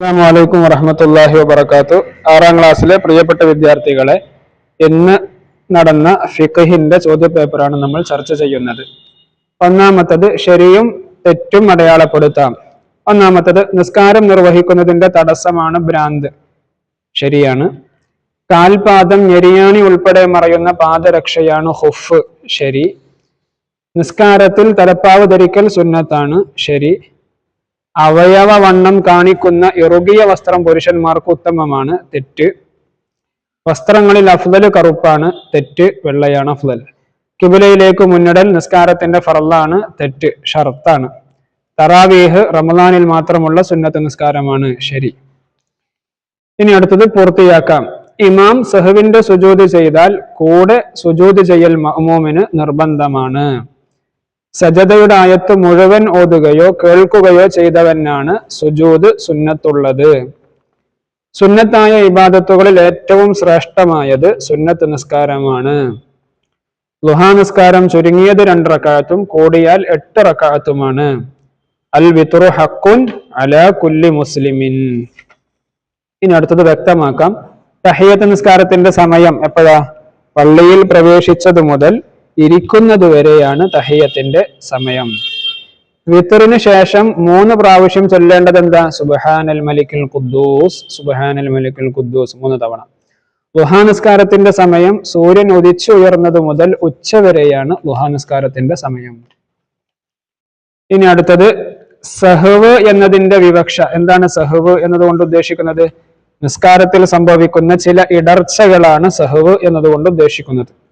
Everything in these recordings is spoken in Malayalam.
അസ്സാം വലൈക്കും വറഹമത്തല്ലാഹി വബർക്കാത്തു ആറാം ക്ലാസ്സിലെ പ്രിയപ്പെട്ട വിദ്യാർത്ഥികളെ ഇന്ന് നടന്ന ഫിഖഹിന്റെ ചോദ്യപേപ്പറാണ് നമ്മൾ ചർച്ച ചെയ്യുന്നത്. ഒന്നാമത്തത് ശരിയും തെറ്റും അടയാളപ്പെടുത്താം. ഒന്നാമത്തത് നിസ്കാരം നിർവഹിക്കുന്നതിന്റെ തടസ്സമാണ് ഭ്രാന്ത്. ശരിയാണ്. കാൽപാദം ഞെരിയാണി ഉൾപ്പെടെ മറയുന്ന പാദരക്ഷയാണ് ഹുഫ്. ശരി. നിസ്കാരത്തിൽ തലപ്പാവ് ധരിക്കൽ സുന്നത്താണ്. ശരി. അവയവ വണ്ണം കാണിക്കുന്ന ഇറുകിയ വസ്ത്രം പുരുഷന്മാർക്ക് ഉത്തമമാണ്. തെറ്റ്. വസ്ത്രങ്ങളിൽ അഫ്ദൽ കറുപ്പാണ്. തെറ്റ്. വെള്ളയാണ് അഫ്ദൽ. കിബിലയിലേക്ക് മുന്നിടൽ നിസ്കാരത്തിന്റെ ഫറലാണ് തെറ്റ്. ഷർത്താണ്. തറാവീഹ് റമദാനിൽ മാത്രമുള്ള സുന്നത്ത് നിസ്കാരമാണ്. ശരി. ഇനി അടുത്തത് പൂർത്തിയാക്കാം. ഇമാം സഹുവിന്റെ സുജൂത് ചെയ്താൽ കൂടെ സുജൂത് ചെയ്യൽ മഹമോമിന് നിർബന്ധമാണ്. സജദയുടെ ആയത്ത് മുഴുവൻ ഓതുകയോ കേൾക്കുകയോ ചെയ്തവനാണ് സുജൂദ് സുന്നത്തുള്ളത്. സുന്നത്തായ ഇബാദത്തുകളിൽ ഏറ്റവും ശ്രേഷ്ഠമായത് സുന്നത്ത് നിസ്കാരമാണ്. ലുഹാ നിസ്കാരം ചുരുങ്ങിയത് രണ്ട് റക്കാത്തും കൂടിയാൽ എട്ട് റക്കാത്തുമാണ്. അൽ വിത്തുറു ഹക്കുൻ അല കുല്ലി മുസ്ലിമിൻ. ഇനി അടുത്തത് വ്യക്തമാക്കാം. തഹിയത്ത് നിസ്കാരത്തിന്റെ സമയം എപ്പോഴാ? പള്ളിയിൽ പ്രവേശിച്ചതു മുതൽ ഇരിക്കുന്നത് വരെയാണ് തഹയ്യത്തിന്റെ സമയം. വിത്തറിന് ശേഷം മൂന്ന് പ്രാവശ്യം ചൊല്ലേണ്ടത് എന്താ സുബഹാനൽ മലിക്കുൽ ഖുദ്ദൂസ് സുബഹാനൽ മലിക്കുൽ ഖുദ്ദൂസ് മൂന്ന് തവണ. ലുഹാനിസ്കാരത്തിന്റെ സമയം സൂര്യൻ ഉദിച്ചു ഉയർന്നത് മുതൽ ഉച്ച വരെയാണ് ലുഹാനിസ്കാരത്തിന്റെ സമയം. ഇനി അടുത്തത് സഹവ് എന്നതിന്റെ വിവക്ഷ. എന്താണ് സഹവ് എന്നതുകൊണ്ട് ഉദ്ദേശിക്കുന്നത്? നിസ്കാരത്തിൽ സംഭവിക്കുന്ന ചില ഇടർച്ചകളാണ് സഹവ് എന്നതുകൊണ്ട് ഉദ്ദേശിക്കുന്നത്.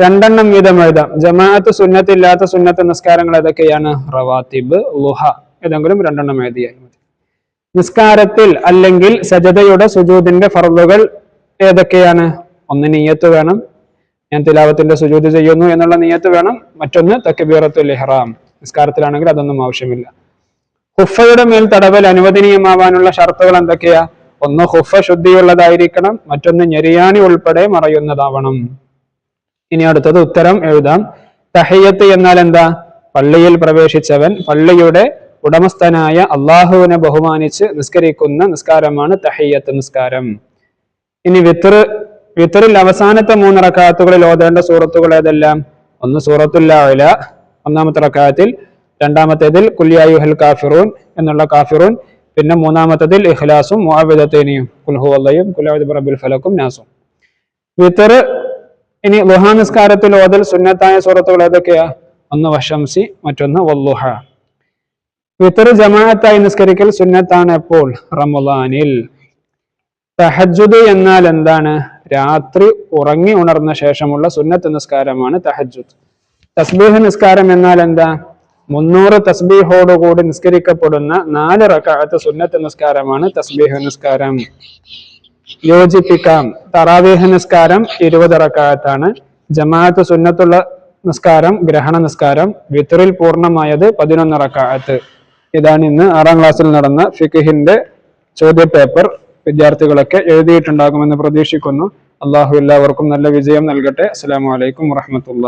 രണ്ടെണ്ണം വീതം എഴുതാം. ജമാഅത്ത് സുന്നത്ത് ഇല്ലാത്ത സുന്നത്ത് നിസ്കാരങ്ങൾ ഏതൊക്കെയാണ്? റവാത്തിബ് ലുഹ. ഏതെങ്കിലും രണ്ടെണ്ണം എഴുതിയാൽ മതി. നിസ്കാരത്തിൽ അല്ലെങ്കിൽ സജതയുടെ സുജൂദിന്റെ ഫർദുകൾ ഏതൊക്കെയാണ്? ഒന്ന് നീയത്ത് വേണം. ഞാൻ തിലാവത്തിന്റെ സുജൂദ് ചെയ്യുന്നു എന്നുള്ള നീയത്ത് വേണം. മറ്റൊന്ന് തക്ബീറത്തുൽ ഇഹ്റാം. നിസ്കാരത്തിലാണെങ്കിൽ അതൊന്നും ആവശ്യമില്ല. ഹുഫയുടെ മേൽ തടവൽ അനുവദനീയമാവാനുള്ള ഷർത്തുകൾ എന്തൊക്കെയാ? ഒന്ന് ഹുഫ ശുദ്ധിയുള്ളതായിരിക്കണം. മറ്റൊന്ന് ഞെരിയാണി ഉൾപ്പെടെ മറയുന്നതാവണം. ഇനി അടുത്തത് ഉത്തരം എഴുതാം. തഹയ്യത്ത് എന്നാൽ എന്താ? പള്ളിയിൽ പ്രവേശിച്ചവൻ പള്ളിയുടെ ഉടമസ്ഥനായ അള്ളാഹുവിനെ ബഹുമാനിച്ച് നിസ്കരിക്കുന്ന നിസ്കാരമാണ് തഹയ്യത്ത് നിസ്കാരം. ഇനി വിത്തർ വിത്തറിൽ അവസാനത്തെ മൂന്ന് റക്കാത്തുകളിൽ ഓതേണ്ട സൂറത്തുകൾ ഏതെല്ലാം? ഒന്ന് സൂറത്തുല്ല ഒന്നാമത്തെ റക്കാത്തിൽ രണ്ടാമത്തേതിൽ കുല്യായുഹൽ കാഫിറൂൻ എന്നുള്ള കാഫിറൂൻ പിന്നെ മൂന്നാമത്തതിൽ ഇഖ്ലാസും മുഹാബിദത്തേനിയും കുൽഹു അള്ളയും റബ്ബിൽ ഫലക്കും നാസും. വിത്തർ ഇനി ലുഹാ നിസ്കാരത്തിൽ ഓതൽ സുന്നത്തായ സൂറത്തുകൾ ഏതൊക്കെയാ? ഒന്ന് വശംസി മറ്റൊന്ന് വല്ലുഹ. വിത്തർ ജമാഅത്തായി നിസ്കരിക്കൽ സുന്നത്താണ് എപ്പോൾ? റമുലാനിൽ തഹജുദ് എന്നാൽ എന്താണ്? രാത്രി ഉറങ്ങി ഉണർന്ന ശേഷമുള്ള സുന്നത്ത് നിസ്കാരമാണ് തഹജുദ് തസ്ബീഹ് നിസ്കാരം എന്നാൽ എന്താ? മുന്നൂറ് തസ്ബീഹോടുകൂടി നിസ്കരിക്കപ്പെടുന്ന നാല് റക്കാഴത്ത് സുന്നത്ത് നിസ്കാരമാണ് തസ്ബീഹ് നിസ്കാരം. യോജിപ്പിക്കാം. തറാവേഹ നിസ്കാരം ഇരുപത് റക്കായത്താണ്. ജമാഅത്ത് സുന്നത്തുള്ള നിസ്കാരം ഗ്രഹണ നിസ്കാരം വിത്തറിൽ പൂർണമായത് പതിനൊന്ന് റക്കായത്ത്. ഇതാണ് ഇന്ന് ആറാം ക്ലാസ്സിൽ നടന്ന ഫിഖിഹിന്റെ ചോദ്യ പേപ്പർ വിദ്യാർത്ഥികളൊക്കെ എഴുതിയിട്ടുണ്ടാകുമെന്ന് പ്രതീക്ഷിക്കുന്നു. അള്ളാഹു എല്ലാവർക്കും നല്ല വിജയം നൽകട്ടെ. അസ്സാം വലൈക്കും വറഹമത്തുള്ള